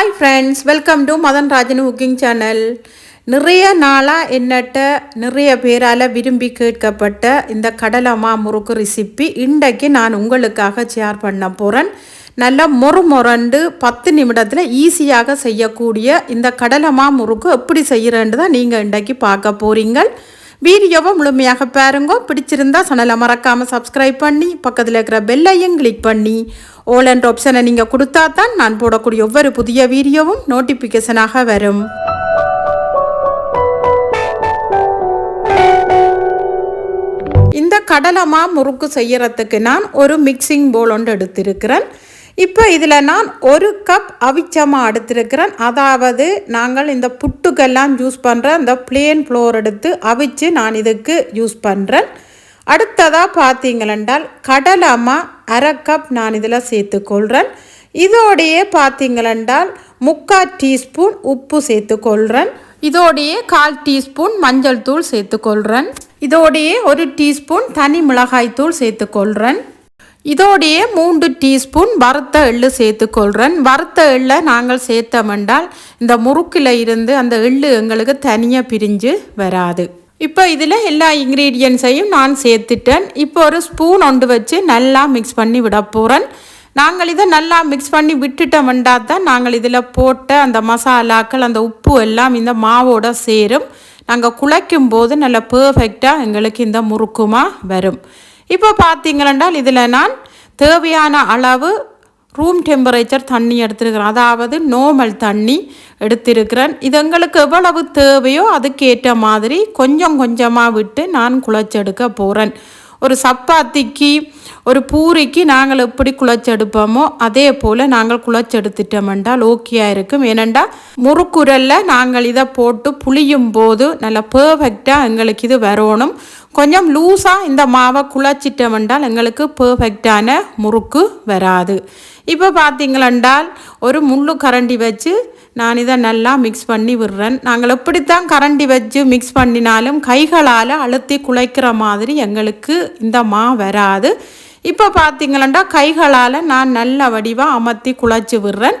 Hi friends welcome to Madhan Rajan cooking channel நிறைய நாளாக என்னட்ட நிறைய பேரால் விரும்பி கேட்கப்பட்ட இந்த கடலமா முறுக்கு ரெசிபி இன்றைக்கு நான் உங்களுக்காக ஷேர் பண்ண போகிறேன் நல்லா மொறு மொரண்டு பத்து நிமிடத்தில் ஈஸியாக செய்யக்கூடிய இந்த கடலமா முறுக்கு எப்படி செய்கிறேன்னு தான் நீங்கள் இன்றைக்கு பார்க்க போகிறீங்கள் வீடியோவை முழுமையாக பாருங்க. பிடிச்சிருந்தா சேனலை மறக்காமல் சப்ஸ்கிரைப் பண்ணி பக்கத்தில் இருக்கிற பெல்லையும் கிளிக் பண்ணி ஓல் அண்ட் ஆப்ஷனை நீங்கள் கொடுத்தா தான் நான் போடக்கூடிய ஒவ்வொரு புதிய வீடியோவும் நோட்டிஃபிகேஷனாக வரும். இந்த கடலமா முறுக்கு செய்யறதுக்கு நான் ஒரு மிக்சிங் போல் ஒன்று எடுத்திருக்கிறேன். இப்போ இதில் நான் ஒரு கப் அவிச்சமாக எடுத்திருக்கிறேன் அதாவது நாங்கள் இந்த புட்டுக்கெல்லாம் யூஸ் பண்ணுற இந்த பிளேன் ஃப்ளோர் எடுத்து அவிச்சு நான் இதுக்கு யூஸ் பண்ணுறேன் அடுத்ததாக பார்த்தீங்களென்றால் கடலமா அரை கப் நான் இதில் சேர்த்துக்கொள்கிறேன் இதோடையே பார்த்தீங்களென்றால் முக்கால் டீஸ்பூன் உப்பு சேர்த்துக்கொள்கிறேன் இதோடையே கால் டீஸ்பூன் மஞ்சள் தூள் சேர்த்துக்கொள்கிறேன் இதோடையே ஒரு டீஸ்பூன் தனி மிளகாய் தூள் சேர்த்துக்கொள்கிறேன் இதோடையே மூன்று டீஸ்பூன் வறுத்த எள்ளு சேர்த்துக்கொள்கிறேன் வறுத்த எள்ளை நாங்கள் சேர்த்தமென்றால் இந்த முறுக்கில் இருந்து அந்த எள்ளு எங்களுக்கு தனியாக பிரிஞ்சு வராது. இப்போ இதில் எல்லா இன்க்ரீடியன்ஸையும் நான் சேர்த்துட்டேன். இப்போ ஒரு ஸ்பூன் ஒன்று வச்சு நல்லா மிக்ஸ் பண்ணி விட போகிறேன் நாங்கள் இதை நல்லா மிக்ஸ் பண்ணி விட்டுட்டோம்டா தான் நாங்கள் இதில் போட்ட அந்த மசாலாக்கள் அந்த உப்பு எல்லாம் இந்த மாவோட சேரும். நாங்கள் குழைக்கும் போது நல்ல பர்ஃபெக்டாக எங்களுக்கு இந்த முறுக்குமா வரும். இப்போ பார்த்தீங்களென்றால் இதில் நான் தேவையான அளவு ரூம் டெம்பரேச்சர் தண்ணி எடுத்திருக்கிறேன். அதாவது நோமல் தண்ணி எடுத்திருக்கிறேன். இது எங்களுக்கு எவ்வளவு தேவையோ அதுக்கேற்ற மாதிரி கொஞ்சம் கொஞ்சமாக விட்டு நான் குழச்செடுக்க போகிறேன் ஒரு சப்பாத்திக்கு ஒரு பூரிக்கு நாங்கள் எப்படி குழச்செடுப்போமோ அதே போல் நாங்கள் குழச்செடுத்துட்டோமென்றால் ஓகேயாக இருக்கும். ஏனெண்டா முறுக்குரலில் நாங்கள் இதை போட்டு புளியும் போது நல்லா பர்ஃபெக்டாக எங்களுக்கு இது வரணும். கொஞ்சம் லூஸாக இந்த மாவை குழச்சிட்டோம் என்றால் எங்களுக்கு பர்ஃபெக்டான முறுக்கு வராது. இப்போ பார்த்தீங்களென்றால் ஒரு முள்ளு கரண்டி வச்சு நான் இதை நல்லா மிக்ஸ் பண்ணி விடுறேன். நாங்கள் எப்படித்தான் கரண்டி வச்சு மிக்ஸ் பண்ணினாலும் கைகளால் அழுத்தி குழைக்கிற மாதிரி எங்களுக்கு இந்த மா வராது. இப்போ பார்த்தீங்களா கைகளால் நான் நல்ல வடிவாக அமர்த்தி குழச்சி விடுறேன்.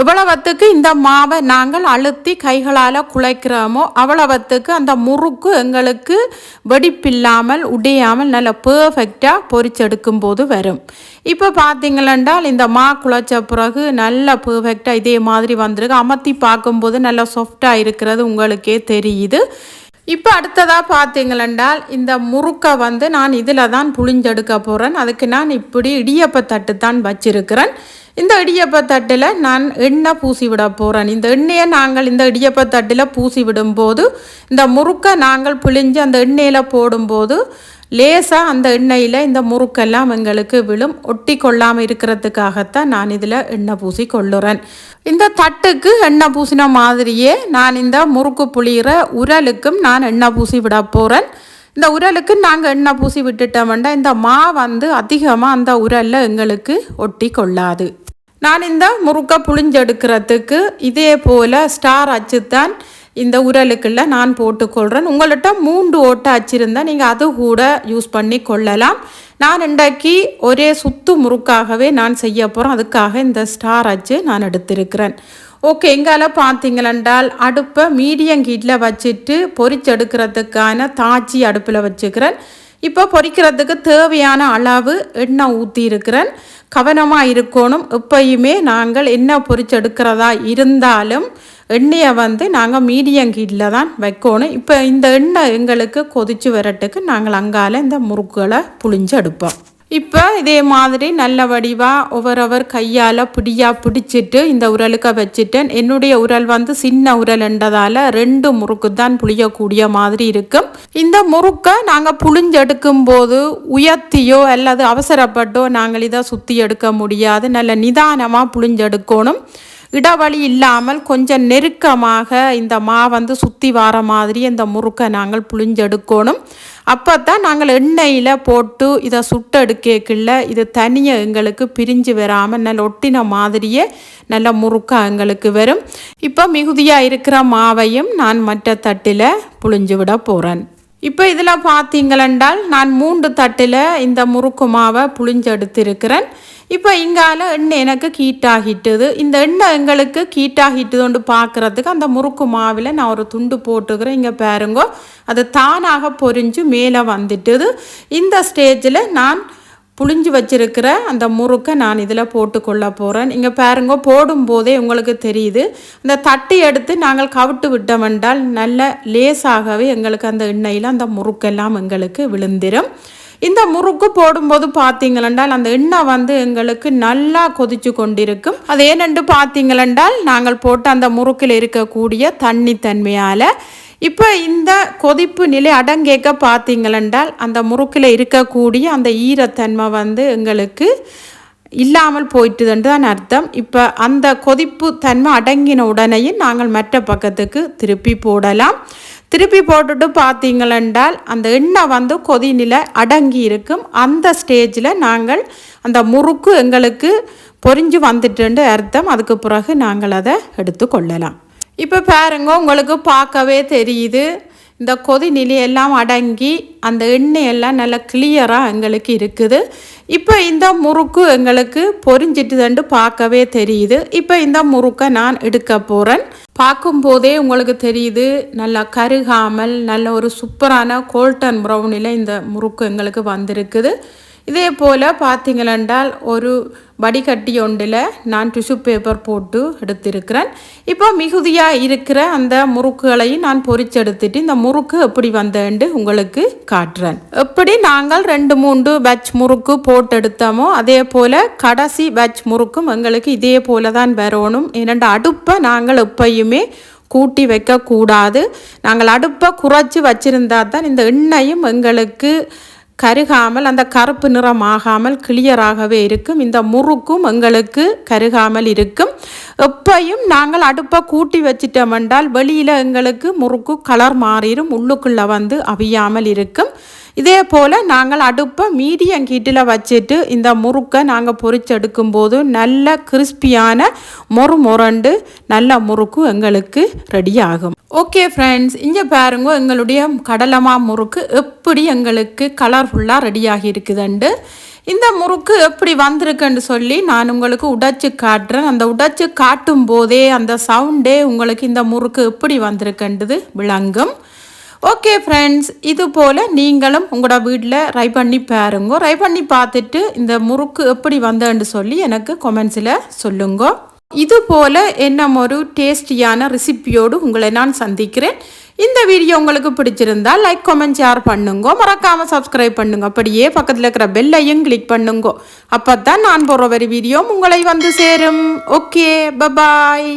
எவ்வளவத்துக்கு இந்த மாவை நாங்கள் அழுத்தி கைகளால் குழைக்கிறோமோ அவ்வளவத்துக்கு அந்த முறுக்கு எங்களுக்கு வெடிப்பில்லாமல் உடையாமல் நல்ல பர்ஃபெக்டாக பொறிச்செடுக்கும் போது வரும். இப்போ பார்த்தீங்களென்றால் இந்த மா குழைச்ச பிறகு நல்ல பர்ஃபெக்டாக இதே மாதிரி வந்திருக்கு. அமர்த்தி பார்க்கும்போது நல்லா சாஃப்டாக இருக்கிறது உங்களுக்கே தெரியுது. இப்போ அடுத்ததாக பார்த்தீங்களென்றால் இந்த முறுக்கை வந்து நான் இதில் தான் புளிஞ்செடுக்க போகிறேன் அதுக்கு நான் இப்படி இடியப்ப தட்டு தான் வச்சிருக்கிறேன். இந்த இடியப்ப தட்டில் நான் எண்ணெய் பூசி விட போகிறேன் இந்த எண்ணெயை நாங்கள் இந்த இடியப்பத்தட்டில் பூசி விடும்போது இந்த முறுக்கை நாங்கள் புளிஞ்சு அந்த எண்ணெயில் போடும்போது லேசாக அந்த எண்ணெயில் இந்த முறுக்கெல்லாம் எங்களுக்கு விழும். ஒட்டி கொள்ளாமல் இருக்கிறதுக்காகத்தான் நான் இதில் எண்ணெய் பூசி கொள்ளுறேன். இந்த தட்டுக்கு எண்ணெய் பூசின மாதிரியே நான் இந்த முறுக்கு புளிகிற உரலுக்கும் நான் எண்ணெய் பூசி விட போகிறேன் இந்த உரலுக்கு நாங்கள் எண்ணெய் பூசி விட்டுட்டோம்னா இந்த மா வந்து அதிகமாக அந்த உரலில் எங்களுக்கு ஒட்டி கொள்ளாது. நான் இந்த முறுக்கை புளிஞ்செடுக்கிறதுக்கு இதே போல் ஸ்டார் அச்சுத்தான் இந்த உரலுக்குள்ள நான் போட்டுக்கொள்கிறேன் உங்கள்கிட்ட மூன்று ஓட்டை அச்சிருந்தால் நீங்கள் அது கூட யூஸ் பண்ணி கொள்ளலாம். நான் இன்றைக்கு ஒரே சுத்து முறுக்காகவே நான் செய்ய போகிறேன் அதுக்காக இந்த ஸ்டார் அச்சு நான் எடுத்திருக்கிறேன். ஓகே எங்கால பார்த்தீங்களென்றால் அடுப்பை மீடியம் ஹீட்டில் வச்சுட்டு பொரிச்செடுக்கிறதுக்கான தாச்சி அடுப்பில் வச்சுக்கிறேன். இப்போ பொரிக்கிறதுக்கு தேவையான அளவு எண்ணெய் ஊற்றி இருக்கிறேன் கவனமாக இருக்கணும். எப்பயுமே நாங்கள் என்ன பொறிச்செடுக்கிறதா இருந்தாலும் எண்ணெயை வந்து நாங்கள் மீடியம் கீட்டில் தான் வைக்கணும். இப்போ இந்த எண்ணெய் எங்களுக்கு கொதிச்சு வரட்டுக்கு நாங்கள் அங்கால இந்த முறுக்குகளை புளிஞ்சு எடுப்போம். இப்போ இதே மாதிரி நல்ல வடிவாக ஒவ்வொருவர் கையால் பிடியாக பிடிச்சிட்டு இந்த உரலுக்க வச்சுட்டேன் என்னுடைய உரல் வந்து சின்ன உரல் என்றதால் ரெண்டு முறுக்கு தான் புளியக்கூடிய மாதிரி இருக்கும். இந்த முறுக்கை நாங்கள் புளிஞ்செடுக்கும் போது உயர்த்தியோ அல்லது அவசரப்பட்டோ நாங்கள் இதை சுற்றி எடுக்க முடியாது. நல்ல நிதானமாக புளிஞ்செடுக்கணும் இடவழி இல்லாமல் கொஞ்சம் நெருக்கமாக இந்த மா வந்து சுற்றி வர மாதிரி இந்த முறுக்கை நாங்கள் புளிஞ்செடுக்கணும் அப்போ தான் நாங்கள் எண்ணெயில் போட்டு இதை சுட்டெடுக்கல இது தனியாக எங்களுக்கு பிரிஞ்சு வராமல் நல்ல ஒட்டின மாதிரியே நல்ல முறுக்கா எங்களுக்கு வரும். இப்போ மிகுதியாக இருக்கிற மாவையும் நான் மற்ற தட்டில் புளிஞ்சு விட போகிறேன் இப்போ இதில் பார்த்தீங்களென்றால் நான் மூன்று தட்டில் இந்த முறுக்கு மாவை புளிஞ்செடுத்திருக்கிறேன் இப்போ இங்கால எண்ணெய் எனக்கு கீட்டாகிட்டுது. இந்த எண்ணெய் எங்களுக்கு கீட்டாகிட்டுதுன்னு பார்க்குறதுக்கு அந்த முறுக்கு மாவில் நான் ஒரு துண்டு போட்டுக்கிறேன். இங்கே பாருங்க அது தானாக பொரிஞ்சு மேலே வந்துட்டுது. இந்த ஸ்டேஜில் நான் புளிஞ்சு வச்சிருக்கிற அந்த முறுக்கை நான் இதில் போட்டுக்கொள்ள போகிறேன் இங்கே பாருங்க போடும்போதே உங்களுக்கு தெரியுது. இந்த தட்டி எடுத்து நாங்கள் கவிட்டு விட்டோமென்றால் நல்ல லேசாகவே எங்களுக்கு அந்த எண்ணெயில் அந்த முறுக்கெல்லாம் எங்களுக்கு விழுந்திரும். இந்த முறுக்கு போடும்போது பார்த்தீங்களென்றால் அந்த எண்ணெய் வந்து எங்களுக்கு நல்லா கொதிச்சு கொண்டிருக்கும். அது ஏனென்று பார்த்தீங்களென்றால் நாங்கள் போட்ட அந்த முறுக்கில் இருக்கக்கூடிய தண்ணி தன்மையால் இப்போ இந்த கொதிப்பு நிலை அடங்கேக்க பார்த்தீங்களென்றால் அந்த முறுக்கில் இருக்கக்கூடிய அந்த ஈரத்தன்மை வந்து எங்களுக்கு இல்லாமல் போயிட்டுதுன்னு தான் அர்த்தம். இப்போ அந்த கொதிப்பு தன்மை அடங்கின உடனேயும் நாங்கள் மற்ற பக்கத்துக்கு திருப்பி போடலாம். திருப்பி போட்டுட்டு பார்த்தீங்களென்றால் அந்த எண்ணெய் வந்து கொதிநிலை அடங்கி இருக்கும். அந்த ஸ்டேஜில் நாங்கள் அந்த முறுக்கு எங்களுக்கு பொறிஞ்சு வந்துட்டு அர்த்தம். அதுக்கு பிறகு நாங்கள் அதை எடுத்து கொள்ளலாம். இப்போ பாருங்க உங்களுக்கு பார்க்கவே தெரியுது. இந்த கொதி நிலையெல்லாம் அடங்கி அந்த எண்ணெய் எல்லாம் நல்லா கிளியராக எங்களுக்கு இருக்குது. இப்போ இந்த முறுக்கு எங்களுக்கு பொரிஞ்சிட்டுதுண்டு பார்க்கவே தெரியுது. இப்போ இந்த முறுக்கை நான் எடுக்க போகிறேன் பார்க்கும்போதே உங்களுக்கு தெரியுது நல்லா கருகாமல் நல்ல ஒரு சூப்பரான கோல்டன் ப்ரௌனில் இந்த முறுக்கு எங்களுக்கு வந்திருக்குது. இதே போல் பார்த்தீங்களென்றால் ஒரு வடிகட்டி ஒன்றில் நான் டிஷ்யூ பேப்பர் போட்டு எடுத்திருக்கிறேன். இப்போ மிகுதியாக இருக்கிற அந்த முறுக்குகளையும் நான் பொறிச்செடுத்துட்டு இந்த முறுக்கு எப்படி வந்தேன்ட்டு உங்களுக்கு காட்டுறேன். எப்படி நாங்கள் ரெண்டு மூன்று பேட்ச் முறுக்கு போட்டு எடுத்தோமோ அதே போல் கடைசி பேட்ச் முறுக்கும் எங்களுக்கு இதே போல தான் வரணும். ஏனென்ற அடுப்பை நாங்கள் எப்பயுமே கூட்டி வைக்கக்கூடாது. நாங்கள் அடுப்பை குறைச்சி வச்சிருந்தா தான் இந்த எண்ணெயும் எங்களுக்கு கருகாமல் அந்த கருப்பு நிறம் ஆகாமல் கிளியராகவே இருக்கும். இந்த முறுக்கும் எங்களுக்கு கருகாமல் இருக்கும். எப்பையும் நாங்கள் அடுப்பை கூட்டி வச்சிட்டோம் என்றால் வெளியில் எங்களுக்கு முறுக்கு கலர் மாறிடும் உள்ளுக்குள்ளே வந்து அவியாமல் இருக்கும். இதே போல் நாங்கள் அடுப்பை மீடியம் கீட்டில் வச்சுட்டு இந்த முறுக்கை நாங்கள் பொறிச்செடுக்கும் போது நல்ல கிறிஸ்பியான மொறு முரண்டு நல்ல முறுக்கு எங்களுக்கு ரெடி ஆகும். ஓகே ஃப்ரெண்ட்ஸ் இங்கே பாருங்க எங்களுடைய கடலமா முறுக்கு எப்படி எங்களுக்கு கலர்ஃபுல்லாக ரெடியாகி இருக்குதுண்டு இந்த முறுக்கு எப்படி வந்திருக்குன்னு சொல்லி நான் உங்களுக்கு உடைச்சு காட்டுறேன். அந்த உடைச்சு காட்டும் போதே அந்த சவுண்டே உங்களுக்கு இந்த முறுக்கு எப்படி வந்திருக்குன்றது விளங்கும். ஓகே ஃப்ரெண்ட்ஸ் இது போல் நீங்களும் உங்களோட வீட்டில் ரை பண்ணி பாருங்க. ரை பண்ணி பார்த்துட்டு இந்த முறுக்கு எப்படி வந்தேன்னு சொல்லி எனக்கு கொமெண்ட்ஸில் சொல்லுங்க. இது போல் என்ன ஒரு டேஸ்டியான ரெசிப்பியோடு உங்களை நான் சந்திக்கிறேன். இந்த வீடியோ உங்களுக்கு பிடிச்சிருந்தா லைக் கமெண்ட் ஷேர் பண்ணுங்க. மறக்காமல் சப்ஸ்கிரைப் பண்ணுங்க. அப்படியே பக்கத்தில் இருக்கிற பெல்லையும் கிளிக் பண்ணுங்க. அப்போ தான் நான் போடுற ஒரு வீடியோ உங்களை வந்து சேரும். Okay bye bye